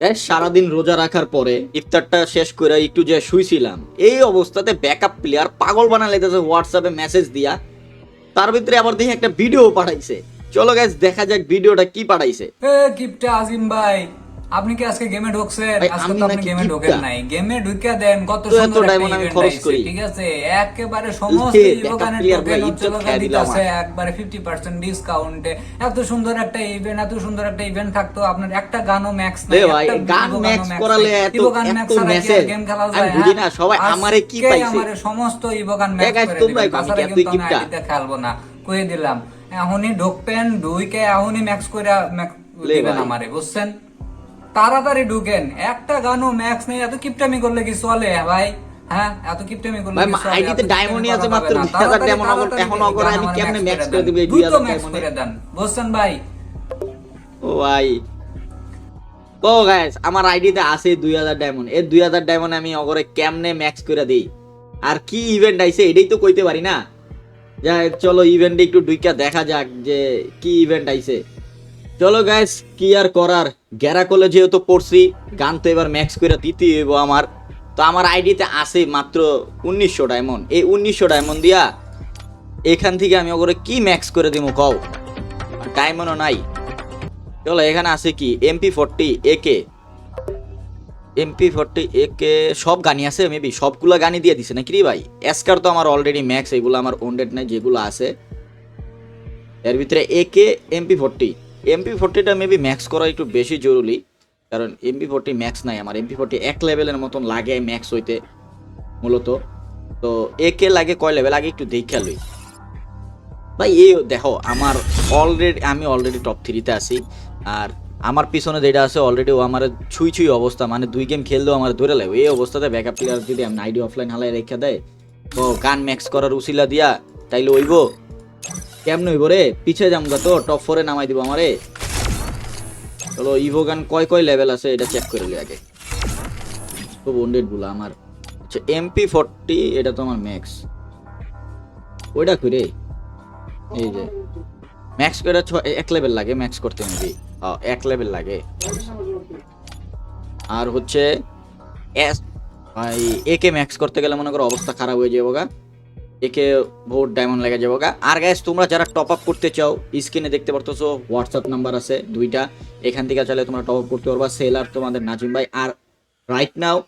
এই সারাদিন রোজা রাখার পরে ইফতারটা শেষ করে একটু যে শুইছিলাম, এই অবস্থাতে ব্যাকআপ প্লেয়ার পাগল বানা লেগেছে হোয়াটসঅ্যাপে মেসেজ দিয়া। তার ভিতরে আবার দেখি একটা ভিডিও পাঠাইছে। চলো গাইস দেখা যাক ভিডিওটা কি পাঠাইছে। আজিম ভাই। আপনি কি আজকে গেমে ঢুকছেন আজকে তো আপনি গেমে? ঢোকেন নাই গেমে ঢুকে দেন কত সুন্দর আমি খরচ করি। ঠিক আছে একেবারে সমস্ত backup টোকেন হচ্ছে দিতাছে একবারে 50% ডিসকাউন্টে এত সুন্দর একটা ইভেন্ট এত সুন্দর একটা ইভেন্ট থাকতো আপনার একটা গানও ম্যাক্স নাই একটা গান max করালে এত- এত message? game খেলা যায়, বুঝি হ্যাঁ? না, সবাই আমারে কি পাইছে? আমারে সমস্ত ইভোগান ম্যাক্স করে কম, কি কিপটা? আইডিতে খেলব না কয়ে দিলাম এখনই ঢুকবেন ঢুইকে এখনই ম্যাক্স করে ম্যাক্স দিবেন আমারে বুঝছেন তাড়াতাড়ি ঢুকেন। একটা গানও ম্যাক্স নেই এত কিপটামি করলে কি চলে? ভাই হ্যাঁ এত কিপটামি করলে ভাই? আইডিতে ডায়মন্ডই আছে মাত্র 2000 ডায়মন্ড, আমার এখন গান আমি কেমনে max করে দিব এই 2000 max করে দেন। বুঝছেন ভাই। ও ভাই। ও গাইস আমার আইডিতে আছে দুই হাজার ডায়মন্ড এই দুই হাজার ডায়মন্ড আমি অগরে কেমনে ম্যাক্স করে দিই? আর কি ইভেন্ট আইছে এটাই তো কইতে পারি না। যা চলো ইভেন্টে একটু ডুইকা দেখা যাক যে কি ইভেন্ট আইছে। চলো গাইস কি আর করার? গ্যারা কলে যেহেতু পড়ছি, গান তো এবার ম্যাক্স করে দিতে হইব আমার। তো আমার আইডিতে আছে মাত্র উনিশশো ডায়মন্ড এই উনিশশো ডায়মন্ড দিয়া এখান থেকে আমি ওগুলো কি ম্যাক্স করে দিব কও? ডায়মন্ডও নাই। চলো, এখানে আছে কি? MP forty AK MP forty AK সব গানই আছে মেবি সবগুলো গানই দিয়ে দিছে নাকি রে ভাই? এসকার তো আমার অলরেডি ম্যাক্স এগুলো আমার ওন্ডেড নাই, যেগুলো আছে। এর ভিতরে এ একে এমপি ফোরটি এমপি ফোরটিটা মেবি ম্যাক্স করা একটু বেশি জরুরি, কারণ এমপি ফোরটি ম্যাক্স নাই, আমার এমপি ফোরটি এক লেভেলের মতন লাগে ম্যাক্স হইতে, মূলত। তো একে লাগে কয় লেভেল আগে একটু দেখা লই। ভাই, এই দেখো, আমার অলরেডি আমি অলরেডি টপ থ্রিতে আছি, আর আমার পিছনে যেটা আছে অলরেডি ও আমার ছুঁই ছুঁই অবস্থা মানে দুই গেম খেললেও আমার ধরে লাগবে এই অবস্থাতে ব্যাকআপ প্লেয়ার যদি আমি আইডি অফলাইন হালাই রেখে দেয়, তো গান ম্যাক্স করার উসিলা দিয়া, তাইলে হইব কেমন হইব রে? পিছে যাম গা তো টপ ফোরে নামাই দিব আমারে। চলো ইভো গান কয় কয় লেভেল আছে এটা চেক করে আগে। খুব ওন্ডেডগুলো আমার। আচ্ছা এমপি ফোরটি এটা তো আমার ম্যাক্স ওইটা করে এই যে। ম্যাক্স করে এক লেভেল লাগে ম্যাক্স করতে মেবি এক লেভেল লাগে। আর হচ্ছে এস ভাই একে ম্যাক্স করতে গেলে মনে করো অবস্থা খারাপ হয়ে যাব গা একে বহুত ডায়মন্ড লেগে যাব আর গ্যাস তোমরা যারা টপ আপ করতে চাও স্ক্রিনে দেখতে পারতেছো হোয়াটসঅ্যাপ নাম্বার আছে দুইটা। এখান থেকে চাইলে তোমরা টপ আপ করতে পারবা সেলার তোমাদের নাজিম ভাই। আর রাইট নাও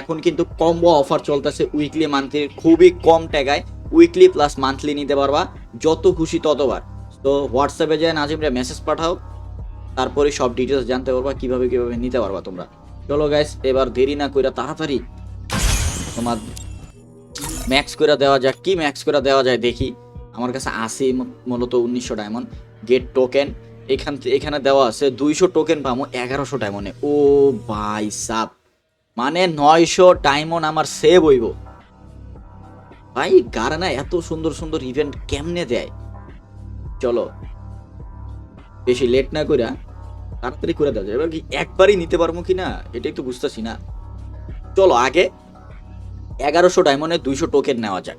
এখন কিন্তু কম্বো অফার চলতেছে উইকলি মান্থলি খুবই কম টাকায়। উইকলি প্লাস মান্থলি নিতে পারবা, যত খুশি ততবার। তো হোয়াটসঅ্যাপে যায় নাজিমরা মেসেজ পাঠাও, তারপরে সব ডিটেলস জানতে পারবা, কীভাবে কীভাবে নিতে পারবা তোমরা। চলো গাইস এবার দেরি না কইরা তাড়াতাড়ি তোমার ম্যাক্স করে দেওয়া যাক, কি ম্যাক্স করে দেওয়া যায় দেখি। আমার কাছে আছে মূলত উনিশশো ডায়মন্ড গেট টোকেন এখান এখানে দেওয়া আছে দুইশো টোকেন পাবো, এগারোশো ডায়মন্ডে ও ভাই সাপ মানে নয়শো ডায়মন্ড আমার সেভ হইব। ভাই গারানা এত সুন্দর সুন্দর ইভেন্ট কেমনে দেয়? চলো। বেশি লেট না কইরা তাড়াতাড়ি করে দেওয়া যায়। এবার কি একবারই নিতে পারব কি না এটাই তো বুঝতেছি না। চলো আগে এগারোশো ডায়মন্ডে দুইশো টোকেন নেওয়া যাক।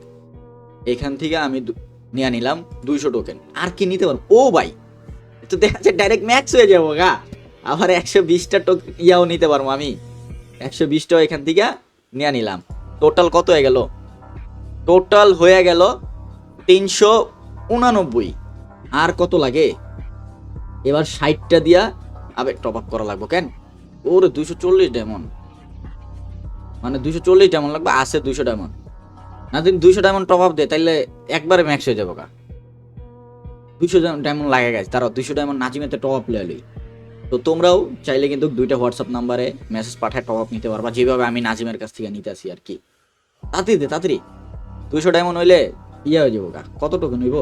এখান থেকে আমি নিয়ে নিলাম দুইশো টোকেন আর কি নিতে পারব? ও ভাই তো দেখা যাচ্ছে ডাইরেক্ট ম্যাক্স হয়ে যাব গা। আবার একশো বিশটা টোক ইয়াও নিতে পারব আমি। একশো বিশটাও এখান থেকে নিয়ে নিলাম। টোটাল কত হয়ে গেল? টোটাল হয়ে গেল তিনশো উনানব্বই। আর কত লাগে? এবার ষাটটা দিয়া আবার টপ আপ করা লাগবো, কেন? ওরে দুশো চল্লিশ ডায়মন্ড মানে দুইশো চল্লিশ ডায়মন্ড লাগবে, আছে দুইশো ডায়মন্ড না যদি দুইশো ডায়মন্ড টপ আপ দেয় তাইলে একবারে ম্যাক্স হয়ে যাব কা দুইশো ডায়মন্ড লাগে গেছে তারা দুইশো ডায়মন্ড নাচিমেতে টপ আপ লেলি তো তোমরাও চাইলে কিন্তু দুইটা হোয়াটসঅ্যাপ নাম্বারে মেসেজ পাঠায় টপ আপ নিতে পারবা, যেভাবে আমি নাজিমের কাছ থেকে নিতে আসি আর কি। তাড়াতাড়ি দে, তাড়াতাড়ি। দুইশো ডায়মন্ড হইলে ইয়ে হয়ে যাব গা কত টোকেন হইব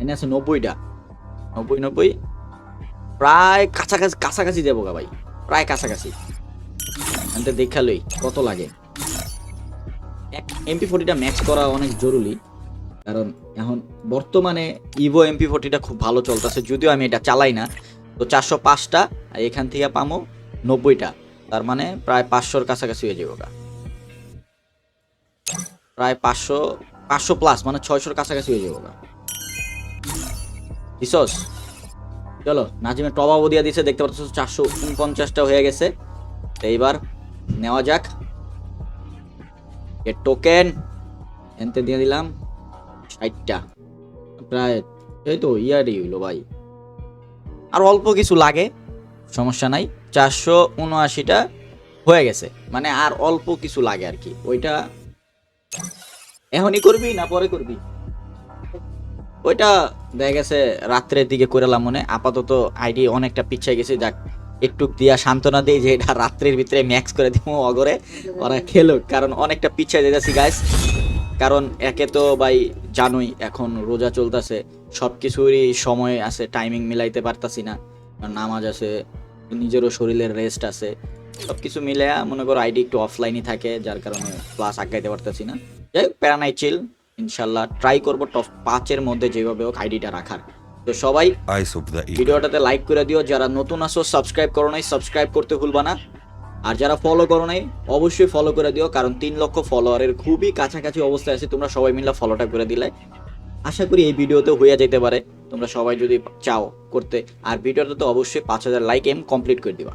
এনে আছে নব্বইটা। নব্বই নব্বই। প্রায় কাছাকাছি কাছাকাছি যাব গা ভাই, প্রায় কাছাকাছি। এনতে দেখা লই, কত লাগে। এমপি ফোর্টিটা ম্যাক্স করা অনেক জরুরি। কারণ এখন বর্তমানে ইভো এমপি ফোর্টিটা খুব ভালো চলতেছে, যদিও আমি এটা চালাই না। তো চারশো পাঁচটা আর এখান থেকে পামো নব্বইটা। তার মানে প্রায় পাঁচশোর কাছাকাছি হয়ে যাব প্রায় পাঁচশো পাঁচশো প্লাস মানে ছয়শোর কাছাকাছি হয়ে যাব দিছস চলো, নাজিমের টবাবো দিয়া দিছে দেখতে পাচ্ছ চারশো উনপঞ্চাশটা হয়ে গেছে। এইবার নেওয়া যাক। এর টোকেন এনতে দিয়ে দিলাম। ষাটটা। প্রায় এই তো ইয়ারই হইল ভাই। আর অল্প কিছু লাগে। সমস্যা নাই। চারশো উনআশিটা হয়ে গেছে। মানে আর অল্প কিছু লাগে আর কি। ওইটা এখনই করবি না পরে করবি? ওইটা দেখা গেছে রাত্রের দিকে করেলাম মনে। আপাতত আইডি অনেকটা পিছিয়ে গেছে। যাক একটু দিয়া সান্ত্বনা দিই যে এটা রাত্রের ভিতরে ম্যাক্স করে দিব অগরে, ওরা খেলুক কারণ অনেকটা পিছিয়ে যেতেছি গাইস কারণ একে তো ভাই জানোই, এখন রোজা চলতেছে। সব কিছুরই সময় আছে টাইমিং মিলাইতে পারতাছি না। নামাজ আছে, নিজেরও শরীরের রেস্ট আছে। সব কিছু মিলে মনে করো আইডি একটু অফলাইনই থাকে, যার কারণে ক্লাস আগাইতে পারতাছি না। যাই হোক প্যারানাই চিল ইনশাল্লাহ। ট্রাই করব টপ পাঁচের মধ্যে যেভাবে হোক আইডিটা রাখার। তো সবাই. ভিডিওটাতে লাইক করে দিও। যারা নতুন আসো সাবস্ক্রাইব করো নাই সাবস্ক্রাইব করতে ভুলবা না। আর যারা ফলো করো নাই অবশ্যই ফলো করে দিও কারণ তিন লক্ষ ফলোয়ারের খুবই কাছাকাছি অবস্থায় আছে। তোমরা সবাই মিলে ফলোটা করে দিলে। আশা করি এই ভিডিওতে হইয়া যেতে পারে। তোমরা সবাই যদি চাও করতে আর ভিডিওটা তো অবশ্যই পাঁচ হাজার লাইক এম কমপ্লিট করে দিবা।